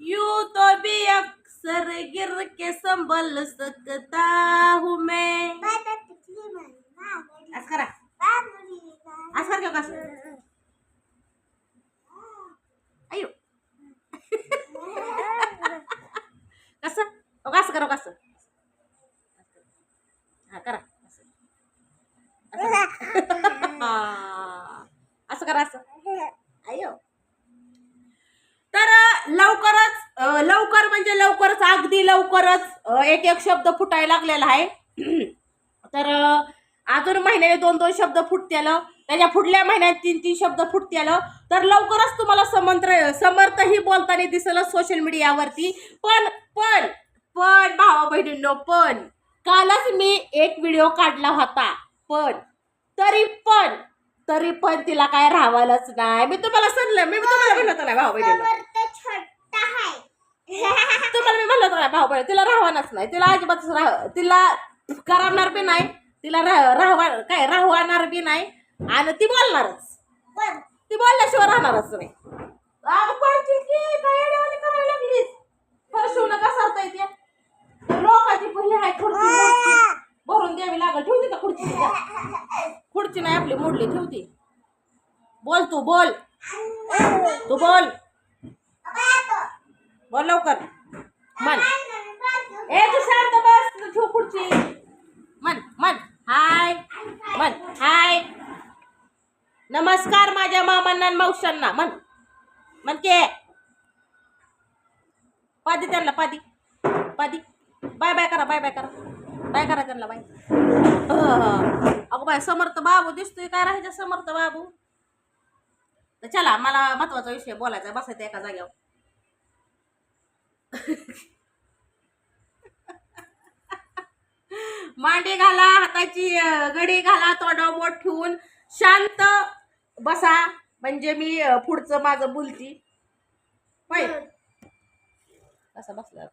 यूं तो भी अक्सर गिर के संभल सकता हूँ मैं। असं करा। असं कर कसं अयो। कसं अहो, कसं करा कसं हा करा असं असं. हा. असं करा असं अयो तर अ, लवकरच अ, लवकर म्हणजे लवकरच अगदी लवकरच एक एक शब्द फुटायला लागलेला आहे. तर अजून महिन्याने दोन दोन शब्द फुटतेल त्याच्या पुढल्या महिन्यात तीन तीन शब्द फुटतेल. तर लवकरच तुम्हाला समंत्र समर्थही बोलताना दिसेल सोशल मीडियावरती पण पण पण भावा बहिणींनो पण कालच मी एक व्हिडिओ काढला होता. पण तरी पण तरी पण तिला काय राहावालच नाही. मी तुम्हाला सांगलं मी तुम्हाला म्हणलं नाही ना बहिणी तुम्हाला मी म्हणलं ना भाऊ तिला राहवानच नाही. तिला अजिबातच राह तिला करणार बी नाही तिला राह राहवा काय राहणार बी नाही आणि ती बोलणारच. ती बोलल्याशिवाय राहणारच नाही. की सरता येते ते लोकांची पहिली आहे खुर्ची. भरून द्यावी लागल. ठेवते का? खुर्ची नाही आपली मोडली ठेवते. बोल तू बोल. तू बोल. बोल लवकर. मन. ए तू शांत बस तू ठेव खुर्ची. मन मन. हाय. मन हाय. नमस्कार माझ्या मामांना मावशांना मन. मन के. पादी त्यांना पादी. पादी. बाय बाय करा बाय बाय करा. बाय करा त्यांना बाय. अगो बाय समर्थ बाबू दिसतोय. काय राहायचं समर्थ बाबू? तर चला मला महत्त्वाचा विषय बोलायचा आहे, बसायचं एका जागेवर. मांडी घाला हाताची घडी घाला तोंडावर बोट ठेवून शांत बसा. म्हणजे मी पुढचं माझं बोलती. कसं बसलं.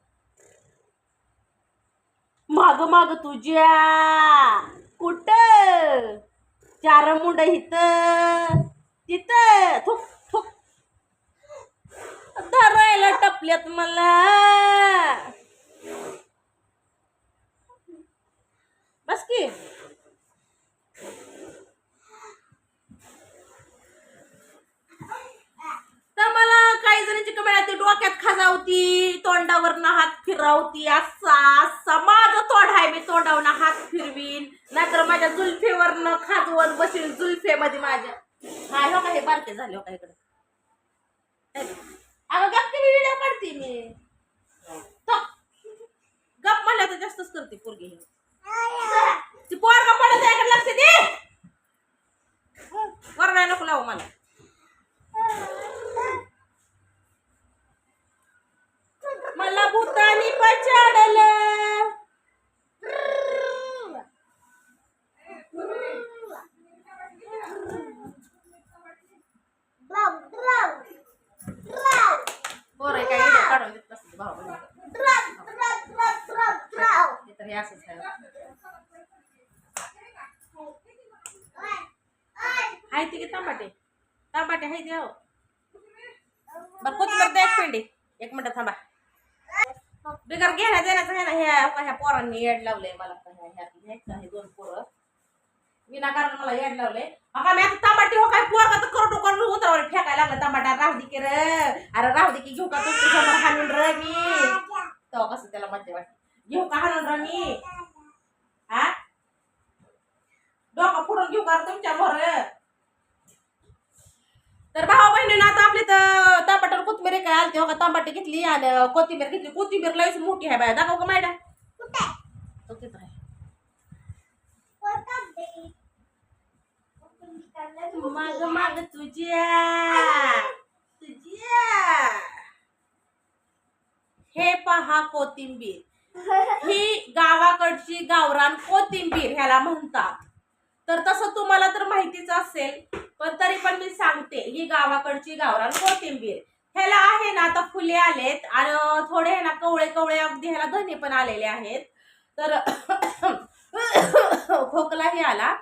माग माग तुझ्या. कुठ? चार मुंड हित तिथ. थुक थुक मला. बस की. तर मला काही जणांची कमेंट आली डोक्यात खाजावती तोंडावर हात फिरावती असा असा. माझं तोंड आहे मी तोंडावर हात फिरवीन. नाहीतर माझ्या जुल्फेवरनं खाजवत बसील जुल्फेमध्ये माझ्या. हा हो का हे बारके झाले हो का इकडे अगं गप्प मी व्हिडिओ काढते मी तो, गप म्हणलं तर जास्तच करते पोरगी ही. ती पोरगा पडत आहे लक्ष दे. वरडाय नको लावू मला मला भूतानी पछाडलं पोरं काय व्हिडिओ काढून देत नसते भाऊ बहिणी. ते तर हे असंच आहे हाय ती की तांबाटे नाही हाय द्या बरं कोथिंबीर द्या एक पेंडी. एक मिनटं थांबा. बिगर घेण्या देण्याचं आहे ना ह्या ह्या पोरांनी येड लावलंय मला. तर ह्या दोन पोरं. विनाकारण मला येड लावलंय. अका मी आता तांबाटी हो काय पोरगा तर करोडो करून उतरावर फेकायला लागला तांबाटा. राहू दे की रे. अरे राहू दे की घेऊ का तुमच्यासमोर हाणून र मी. तो कसं त्याला मजा वाटते. घेऊ का हाणून र मी? हा? डोकं फोडून घेऊ का तुमच्या मोर तर भावा बहिणीनं आता आपली तर कोथिंबीर काय आलती का तांबाटी घेतली आणि कोथिंबीर घेतली. कोथिंबीर लयच मोठी आहे बाय. दाखव का मायडा. तो तिथं आहे. माग माग तुझ्या. तुझ्या. हे पहा कोथिंबीर. ही गावाकडची गावरान कोथिंबीर ह्याला म्हणतात. तर तसं तुम्हाला तर माहितीच असेल पण तरी पण मी सांगते ही गावाकडची गावरान कोथिंबीर. ह्याला आहे ना आता फुले आलेत आणि थोडे ना कवळे कवळे अगदी ह्याला धने पण आलेले आहेत. तर खोकलाही आला.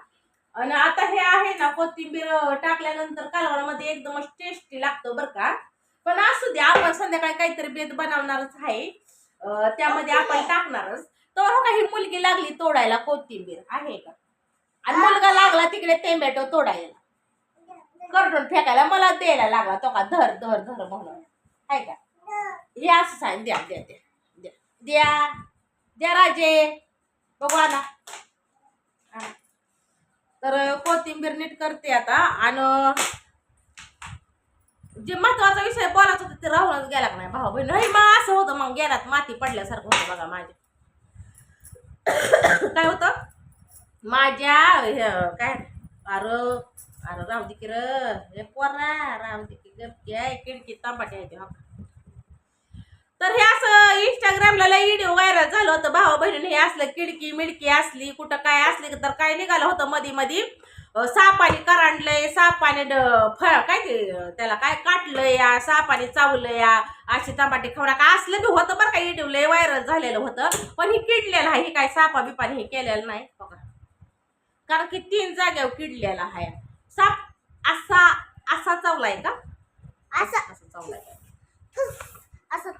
आणि आता हे आहे ना कोथिंबीर टाकल्यानंतर कालवणामध्ये एकदमच टेस्टी लागतं बरं का. पण असू द्या आपण संध्याकाळी काहीतरी बेत बनवणारच आहे. त्यामध्ये आपण टाकणारच. तर हो का ही मुलगी लागली तोडायला कोथिंबीर. आहे का? आणि मुलगा लागला तिकडे टोमॅटो तोडायला. करडून फेकायला मला द्यायला लागला तो का धर धर धर म्हणून. आहे का? हे असं सांग द्या द्या द्या द्या. द्या द्या राजे. बघू आता. तर कोथिंबीर नीट करते आता आणि जे महत्त्वाचा विषय बोलायचा होता ते राहूनच गेला का नाही? भाऊ बहीण. नाही मग असं होतं मग गेल्यात माती पडल्यासारखं होतं बघा माझ्या. काय होतं? माझ्या हे- काय? अरे अरे राहू दे की हे पोरा राहू दे की गपकी आहे खिडकी तांबाटी आहे ते हो का. तर हे असं इंस्टाग्रामला लई व्हिडिओ व्हायरल झालं होतं. भावा बहिणीने हे असलं किडकी मिडकी असली कुठं काय असली तर काय निघालं होतं मधी मधी. सापाने करांडलंय सापाने ड- फळ काय ते त्याला काय काटलं या सापाने चावलं या अशी तांबाटी खवडा काय असलं बी होतं बरं का व्हिडिओ लय व्हायरल झालेलं होतं. पण हे किडलेलं आहे हे काय सापा बिपाने हे केलेलं नाही हो बघा कारण की तीन जाग्यावर किडलेला आहे. साप असा असा चावलाय का? असं. असा चावलाय. का? असं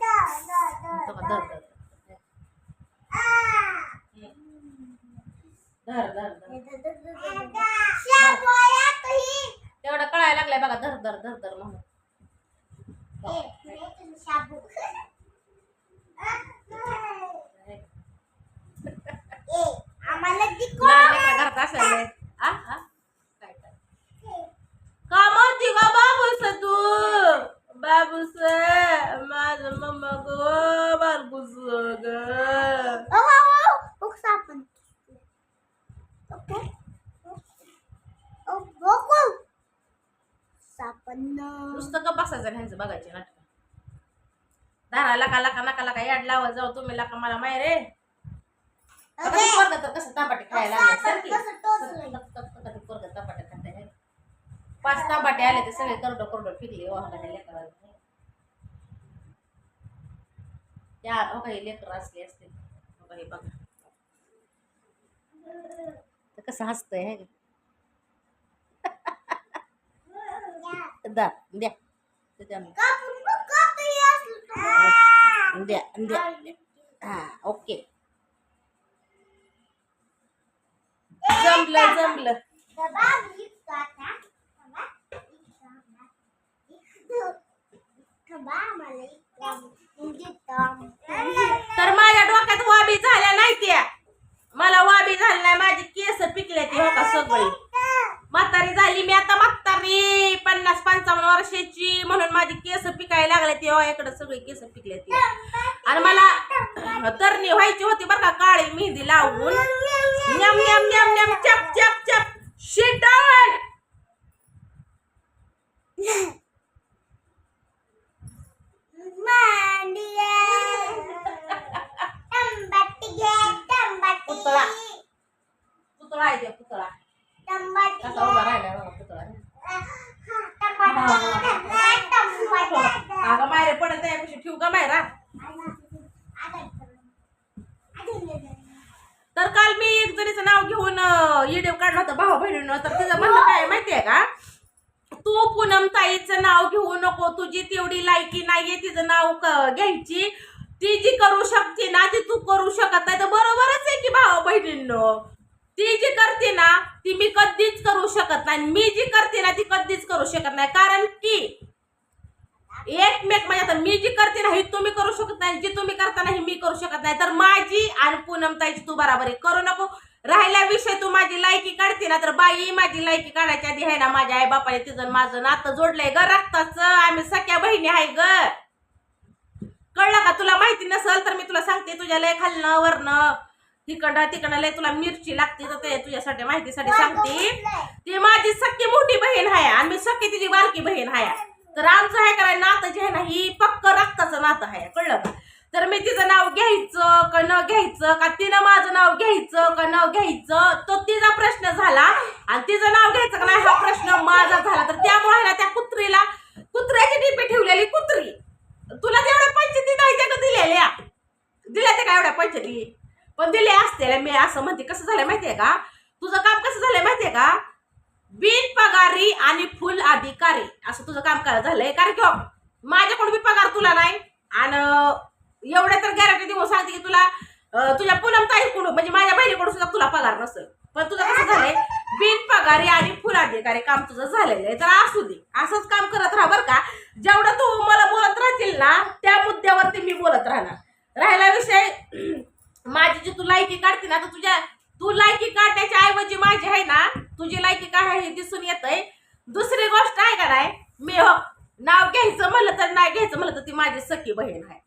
धर धर. धर. धर. तेवढं कळायला लागलंय बघा. धर धर धर धर म्हणून ए, हे तुझं शाबू. ए, आम्हाला दिको. लहान लेकरं घरात असल्यामुळे आ आ काय काय का म्हणती का बाबूस तू बाबूस माझं मम्मा गो बारबूस ग ओ, ओ, ओ, ओ, सापन. ओके. ओ, बोकू. सापन. आणि ह्यांचं बघायचे नाटक. धारा लका लका नका लका याड लावा जाऊ तुम्ही लका मला माय रे पोरगं तर कसं तांबाटे खायला लागले सापन सारखी. कसं टोचलंय. पोरगं तांबाटे खाते आहे. पाच तांबाटे आले ते सगळे करडो करडो हा त्या हो काही लेकर असले असते. हो काही बघा. कसं हसतंय हे. द्या. द्या द्या हा ओके जमलं जमलं. तर माझ्या डोक्यात वाबी झाल्या नाही त्या मला वाबी झाली नाही माझी केस पिकले ती हो का सगळी म्हातारी झाली मी आता म्हातारी. पन्नास पंचावन्न वर्षाची. म्हणून माझी केस पिकायला लागले ती. इकडे सगळी केस पिकले ती. आणि मला तरणी व्हायची होती बरं का काळी मेहंदी लावून. न्याम न्याम न्याम न्याम चप चप चप. Shit down मांडिया. टंबाटी घे, टंबाटी. पुतळा. पुतळा आहे ते पुतळा. कसा उभा राहिला बघा पुतळा. टंबाटी घे, टंबाटी. अगं मायरे पडत त्यापेक्षा ठेवू का मायरा? तर काल मी एक जणीचं नाव घेऊन व्हिडिओ काढला होता भाऊ बहिणीनं. तर तिचं म्हणणं काय आहे माहितीये का? तू पूनम ताईचं नाव घेऊ नको तुझी तेवढी लायकी नाहीये तिचं नाव क- घ्यायची. ती जी करू शकते ना ती तू करू शकत नाही. तर बरोबरच आहे की भाऊ बहिणींनो? ती जी करते ना ती मी कधीच करू शकत नाही. मी जी करते ना ती कधीच करू शकत नाही. कारण की एकमेक म्हणजे आता मी जी करते ना ही तुम्ही करू शकत नाही. जी तुम्ही करता नाही मी करू शकत नाही. तर माझी आणि पूनमताईची तू बराबरी करू नको. राहिला विषय तू माझी लायकी काढते ना तर बाई माझी लायकी काढायची आधी आहे ना माझ्या आई बापाने तिचं माझं नातं जोडलंय ग. रक्ताच आम्ही सख्या बहिणी आहे ग. कळलं का? तुला माहिती नसल तर मी तुला सांगते तुझ्या लय खालनं वरनं. तिकडं तिकडं लय तुला मिरची लागते तर ते तुझ्यासाठी माहितीसाठी सांगते. ती माझी सख्खी मोठी बहीण आहे आणि मी सख्खी तिची बारकी बहीण आहे तर आमचं आहे करायला नातं जे आहे ना ही पक्क रक्ताचं नातं आहे कळलं का? तर मी तिचं नाव घ्यायचं का न घ्यायचं का तिनं माझं नाव घ्यायचं का न घ्यायचं तो तिचा प्रश्न झाला. आणि तिचं नाव घ्यायचं का नाही हा प्रश्न माझा झाला. तर त्यामुळे ना त्या कुत्रीला कुत्र्याची टिपी ठेवलेली कुत्री. तुला तेवढ्या पंचायती दिलेल्या? दिल्या ते का एवढ्या पंचायती पण दिले असते मी असं म्हणते. कसं झालं माहितीये का? तुझं काम कसं झालंय माहितीये का? बिन पगारी आणि फुल अधिकारी. असं तुझं काम काय झालंय कारण की माझ्याकडून बी पगार तुला नाही? आणि एवढ्या तर गॅरंटी देऊन सांगते की तुला तुझ्या तुझ्या पूनम ताईकडून म्हणजे माझ्या बहिणीकडून सुद्धा तुला पगार नसेल. पण तुझं कसं झालंय? बिन पगारी आणि फुल अधिकारी काम तुझं झालेलं आहे. तर असू दे. असंच काम करत राहा बरं का. जेवढं तू मला बोलत राहतील ना त्या मुद्द्यावरती मी बोलत राहणार. राहिला विषय माझी जी तू लायकी काढते ना तर तुझ्या तू लायकी काढण्याच्या ऐवजी माझी आहे ना तुझी लायकी काय आहे हे दिसून येतंय. दुसरी गोष्ट आहे का नाही मी हो नाव घ्यायचं म्हणलं तर नाही घ्यायचं म्हणलं तर ती माझी सखी बहीण आहे.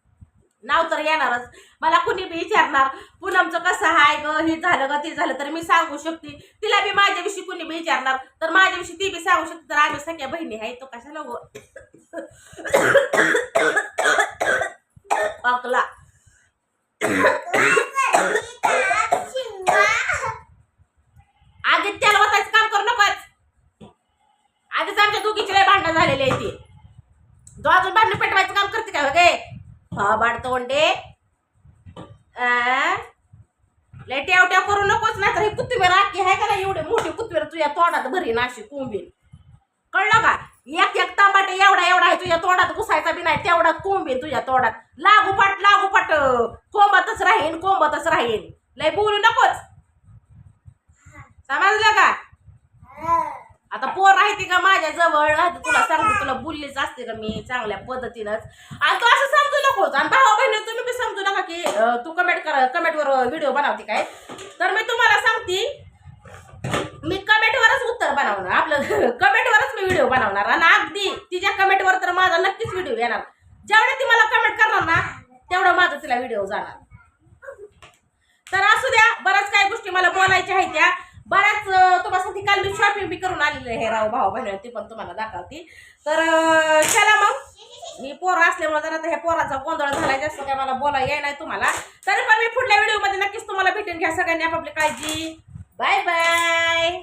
नाव तर येणारच. मला कुणी बी विचारणार पूनमचं कसं आहे ग हे झालं ग ते झालं तर मी सांगू शकते. तिला बी माझ्याविषयी कुणी बी विचारणार तर माझ्याविषयी ती बी सांगू शकते तर आम्ही सख्या बहिणी आहे तो कशाला गो अकला आगीत त्याला वाचायचं काम करू नकोच आधीच आमच्या दोघीची लय भांडणं झालेली आहे ती? तो अजून भांडणं पेटवायचं काम करते का गे हा बाडतो वंडे लय टेवट्या करू नकोच नाही तर ही कुत्तीवर आखी आहे का नाही? एवढी मोठी कुत्तीवर तुझ्या तोंडात भरी नाशी कोंबीन. कळलं का? एक एक तांबाटे एवढा एवढा आहे तुझ्या तोंडात घुसायचा बी नाही तेवढाच कोंबीन तुझ्या तोंडात. लागोपाट लागोपाट कोंबतच राहीन कोंबतच राहीन. लय बोलू नकोच समजलं का? आता पोर राहते का माझ्या जवळ? राहते तुला सांगते तुला बोललीच असते का मी चांगल्या पद्धतीनंच. आणि तू असं समजू नकोस आणि भावा बहिणी तुम्ही बी समजू नका की तू कमेंट कर कमेंटवर व्हिडिओ बनवते काय? तर मी तुम्हाला सांगते मी कमेंटवरच उत्तर बनवणार. आपलं कमेंटवरच मी व्हिडिओ बनवणार. आणि अगदी तिच्या कमेंटवर तर माझा नक्कीच व्हिडिओ येणार. जेवढे ती मला कमेंट करणार ना तेवढं माझा तिला व्हिडिओ जाणार. तर असू द्या बऱ्याच काही गोष्टी मला बोलायच्या आहेत त्या. बऱ्याच तुम्हाला सांगते काल मी शॉपिंग बी करून आलेलं हे राव भाऊ बहिणी ते पण तुम्हाला दाखवते. तर चला मग. मी पोरं असल्यामुळे जरा ह्या पोराचा गोंधळ झाला जास्त काय मला बोला याय नाही तुम्हाला. तरी पण मी पुढल्या व्हिडिओमध्ये नक्कीच तुम्हाला भेटून घ्या. सगळ्यांनी आपापली काळजी. Bye bye